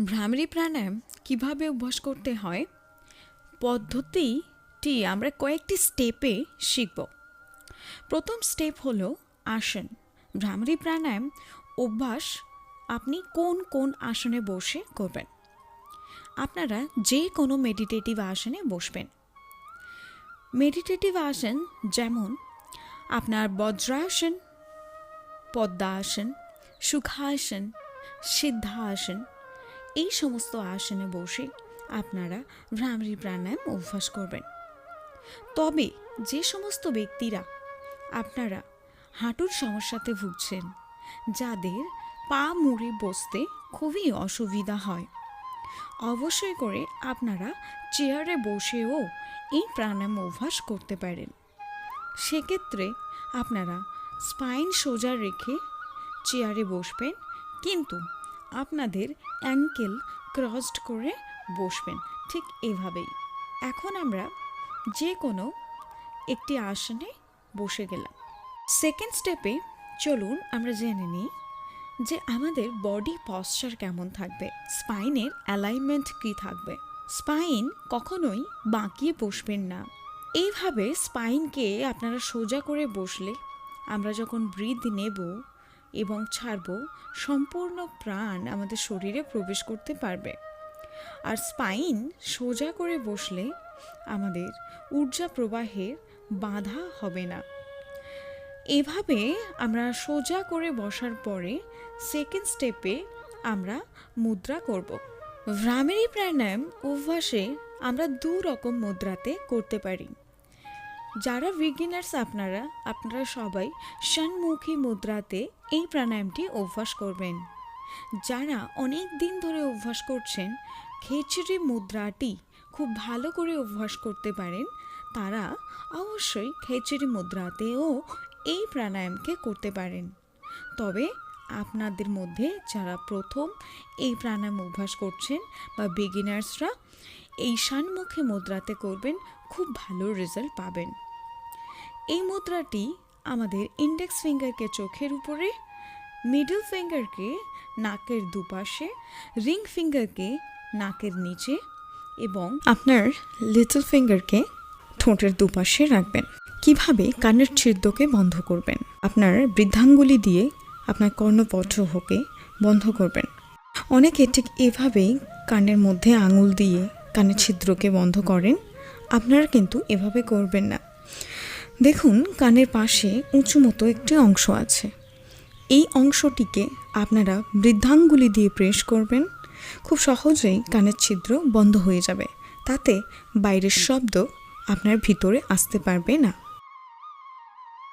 ভ্রামরী প্রাণায়াম কীভাবে অভ্যাস করতে হয়? পদ্ধতিটি আমরা কয়েকটি স্টেপে শিখব। প্রথম স্টেপ হলো আসন। ভ্রামরি প্রাণায়াম অভ্যাস আপনি কোন কোন আসনে বসে করবেন? আপনারা যে কোনো মেডিটেটিভ আসনে বসবেন। মেডিটেটিভ আসন যেমন আপনার বজ্রাসন, পদ্মাসন, সুখাসন, সিদ্ধাসন এই সমস্ত আসনে বসে আপনারা ভ্রামরী প্রাণায়াম অভ্যাস করবেন। তবে যে সমস্ত ব্যক্তিরা আপনারা হাঁটুর সমস্যাতে ভুগছেন, যাদের পা মুড়ে বসতে খুবই অসুবিধা হয়, অবশ্যই করে আপনারা চেয়ারে বসেও এই প্রাণায়াম অভ্যাস করতে পারেন। সেক্ষেত্রে আপনারা স্পাইন সোজা রেখে চেয়ারে বসবেন, কিন্তু আপনাদের অ্যাঙ্কেল ক্রসড করে বসবেন। ঠিক এভাবেই। এখন আমরা যে কোনো একটি আসনে বসে গেলাম। সেকেন্ড স্টেপে চলুন আমরা জেনে নিই যে আমাদের বডি পশ্চার কেমন থাকবে স্পাইনের অ্যালাইনমেন্ট কী থাকবে। স্পাইন কখনোই বাঁকিয়ে বসবেন না। এইভাবে স্পাইনকে আপনারা সোজা করে বসলে আমরা যখন ব্রিদ নেব এবং ছাড়ব, সম্পূর্ণ প্রাণ আমাদের শরীরে প্রবেশ করতে পারবে। আর স্পাইন সোজা করে বসলে আমাদের ঊর্জা প্রবাহের বাধা হবে না। এভাবে আমরা সোজা করে বসার পরে সেকেন্ড স্টেপে আমরা মুদ্রা করব। ভ্রামেরী প্রাণায়াম অভ্যাসে আমরা দু রকম মুদ্রাতে করতে পারি। যারা বিগিনার্স আপনারা আপনারা সবাই ষণ্মুখী মুদ্রাতে এই প্রাণায়ামটি অভ্যাস করবেন। যারা অনেক দিন ধরে অভ্যাস করছেন, খেচড়ি মুদ্রাটি খুব ভালো করে অভ্যাস করতে পারেন, তারা অবশ্যই খেচড়ি মুদ্রাতেও এই প্রাণায়ামকে করতে পারেন। তবে আপনাদের মধ্যে যারা প্রথম এই প্রাণায়াম অভ্যাস করছেন বা বিগিনার্সরা এই ষাণমুখী মুদ্রাতে করবেন, খুব ভালো রেজাল্ট পাবেন। এই মুদ্রাটি আমাদের ইন্ডেক্স ফিঙ্গারকে চোখের উপরে মিডল ফিঙ্গারকে নাকের দুপাশে রিং ফিঙ্গারকে নাকের নিচে এবং আপনার লিটল ফিঙ্গারকে ঠোঁটের দুপাশে রাখবেন। কীভাবে কানের ছিদ্রকে বন্ধ করবেন? আপনার বৃদ্ধাঙ্গুলি দিয়ে আপনার কর্ণপট্টকে বন্ধ করবেন। অনেকে ঠিক এভাবেই কানের মধ্যে আঙুল দিয়ে কানের ছিদ্রকে বন্ধ করেন। আপনারা কিন্তু এভাবে করবেন না। দেখুন, কানের পাশে উঁচু মতো একটি অংশ আছে। এই অংশটিকে আপনারা বৃদ্ধাঙ্গুলি দিয়ে প্রেস করবেন। খুব সহজেই কানের ছিদ্র বন্ধ হয়ে যাবে। তাতে বাইরের শব্দ আপনার ভিতরে আসতে পারবে না।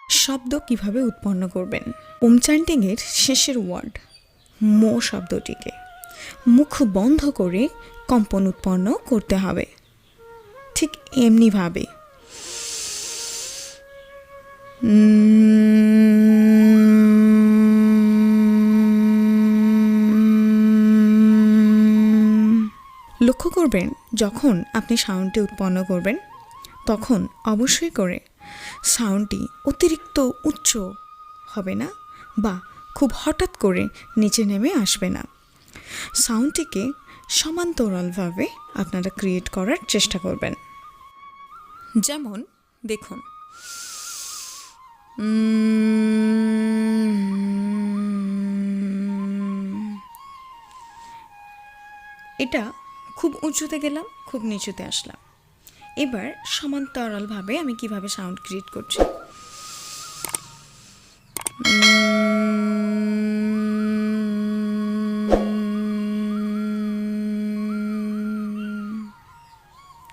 শব্দ কীভাবে উৎপন্ন করবেন? ওমচান্টিংয়ের শেষের ওয়ার্ড, মো শব্দটিকে। মুখ বন্ধ করে কম্পন উৎপন্ন করতে হবে। ঠিক এমনিভাবে। লক্ষ্য করবেন, যখন আপনি সাউন্ডটি উৎপন্ন করবেন, তখন অবশ্যই করে সাউন্ডটি অতিরিক্ত উচ্চ হবে না বা খুব হঠাৎ করে নিচে নেমে আসবে না। সাউন্ডটিকে সমান্তরালভাবে আপনারা ক্রিয়েট করার চেষ্টা করবেন। যেমন, দেখুন এটা খুব উঁচুতে গেলাম, খুব নিচুতে আসলাম। এবার সমান্তরালভাবে আমি কীভাবে সাউন্ড ক্রিয়েট করছি?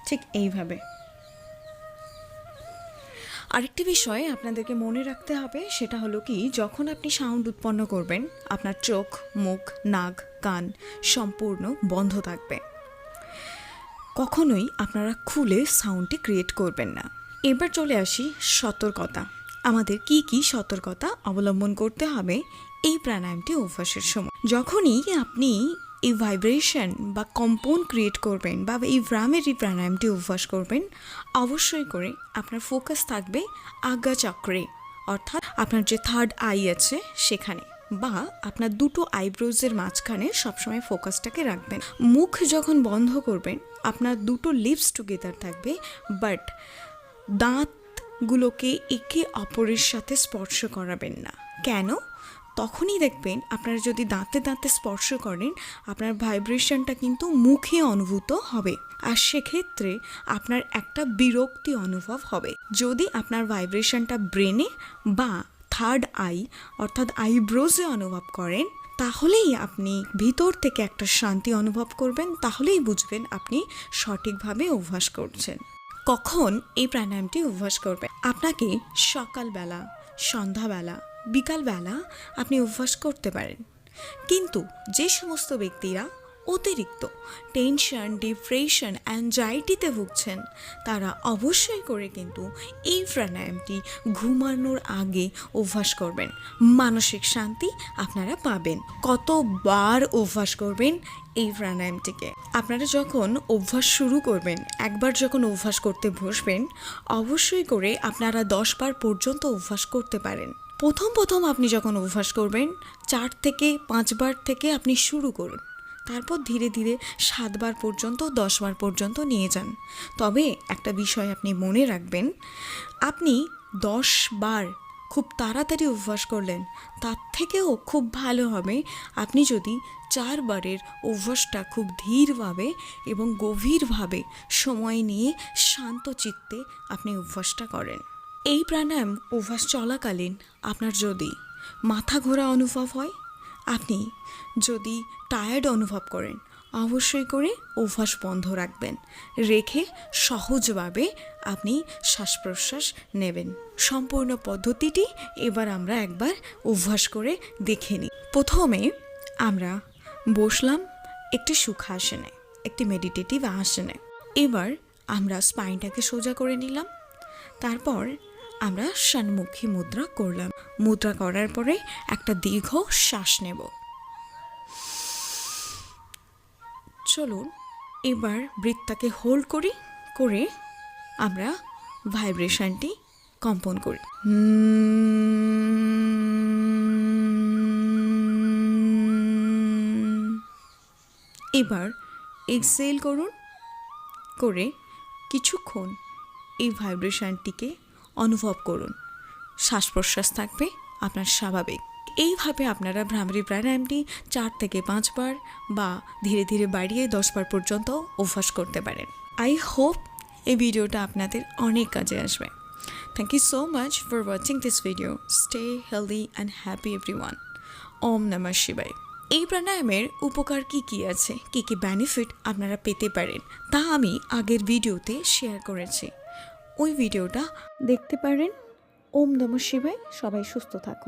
ঠিক এইভাবে। আরেকটি বিষয় আপনাদেরকে মনে রাখতে হবে, সেটা হলো কি, যখন আপনি সাউন্ড উৎপন্ন করবেন, আপনার চোখ, মুখ, নাক, কান সম্পূর্ণ বন্ধ থাকবে। কখনোই আপনারা খুলে সাউন্ডটি ক্রিয়েট করবেন না। এবার চলে আসি সতর্কতা। আমাদের কি কি সতর্কতা অবলম্বন করতে হবে, এই প্রাণায়ামটি অভ্যাসের সময়। যখনই আপনি এই ভাইব্রেশন বা কম্পন ক্রিয়েট করবেন বা এই ভ্রামের এই প্রাণায়ামটি অভ্যাস করবেন, অবশ্যই করে আপনার ফোকাস থাকবে আজ্ঞা চক্রে, অর্থাৎ আপনার যে থার্ড আই আছে সেখানে বা আপনার দুটো আইব্রোজের মাঝখানে সবসময় ফোকাসটাকে রাখবেন। মুখ যখন বন্ধ করবেন, আপনার দুটো লিপস টুগেদার থাকবে বাট দাঁতগুলোকে একে অপরের সাথে স্পর্শ করাবেন না। কেন? তখনই দেখবেন আপনারা যদি দাঁতে দাঁতে স্পর্শ করেন, আপনার ভাইব্রেশনটা কিন্তু মুখে অনুভূত হবে। আর সেক্ষেত্রে আপনার একটা বিরক্তি অনুভব হবে। যদি আপনার ভাইব্রেশনটা ব্রেনে বা থার্ড আই অর্থাৎ আইব্রোজে অনুভব করেন, তাহলেই আপনি ভিতর থেকে একটা শান্তি অনুভব করবেন, তাহলেই বুঝবেন আপনি সঠিকভাবে অভ্যাস করছেন। কখন এই প্রাণায়ামটি অভ্যাস করবেন? আপনাকে সকালবেলা, সন্ধ্যাবেলা বিকালবেলা আপনি অভ্যাস করতে পারেন। কিন্তু যে সমস্ত ব্যক্তিরা অতিরিক্ত টেনশন ডিপ্রেশন অ্যাংজাইটিতে ভুগছেন, তারা অবশ্যই করে কিন্তু এই প্রাণায়ামটি ঘুমানোর আগে অভ্যাস করবেন। মানসিক শান্তি আপনারা পাবেন। কতবার অভ্যাস করবেন এই প্রাণায়ামটিকে? আপনারা যখন অভ্যাস শুরু করবেন, একবার যখন অভ্যাস করতে বসবেন, অবশ্যই করে আপনারা দশ বার পর্যন্ত অভ্যাস করতে পারেন। প্রথম প্রথম আপনি যখন অভ্যাস করবেন, চার থেকে পাঁচবার থেকে আপনি শুরু করুন। তারপর ধীরে ধীরে সাতবার পর্যন্ত, দশবার পর্যন্ত নিয়ে যান। তবে একটা বিষয় আপনি মনে রাখবেন, আপনি দশ বার খুব তাড়াতাড়ি অভ্যাস করলেন, তার থেকেও খুব ভালো হবে আপনি যদি চারবারের অভ্যাসটা খুব ধীরভাবে এবং গভীরভাবে সময় নিয়ে শান্ত চিত্তে আপনি অভ্যাসটা করেন। এই প্রাণায়াম অভ্যাস চলাকালীন আপনার যদি মাথা ঘোরা অনুভব হয়, আপনি যদি টায়ার্ড অনুভব করেন, অবশ্যই করে অভ্যাস বন্ধ রাখবেন। রেখে সহজভাবে আপনি শ্বাস প্রশ্বাস নেবেন। সম্পূর্ণ পদ্ধতিটি এবার আমরা একবার অভ্যাস করে দেখে নিই। প্রথমে আমরা বসলাম একটি সুখাসনে, একটি মেডিটেটিভ আসনে। এবার আমরা স্পাইনটাকে সোজা করে নিলাম। তারপর আমরা সম্মুখী মুদ্রা করলাম। মুদ্রা করার পরে একটা দীর্ঘ শ্বাস নেব। চলুন, এবার বৃত্তাকে হোল্ড করি, করে আমরা ভাইব্রেশনটি কম্পন করি। এবার এক্সেল করুন, করে কিছুক্ষণ এই ভাইব্রেশনটিকে অনুভব করুন। শ্বাস প্রশ্বাস থাকবে আপনার স্বাভাবিক। এইভাবে আপনারা ভ্রামরী প্রাণায়ামটি চার থেকে পাঁচবার বা ধীরে ধীরে বাড়িয়ে দশবার পর্যন্ত অভ্যাস করতে পারেন। আই হোপ এই ভিডিওটা আপনাদের অনেক কাজে আসবে। Thank you so much for watching this video stay healthy and happy everyone ওম নমঃ শিবাই এই প্রাণায়ামের উপকার কি কি আছে? কি কি বেনিফিট আপনারা পেতে পারেন? তা আমি আগের ভিডিওতে শেয়ার করেছি। ওই ভিডিওটা দেখতে পারেন। ওম নম শিবায় সবাই সুস্থ থাকুন।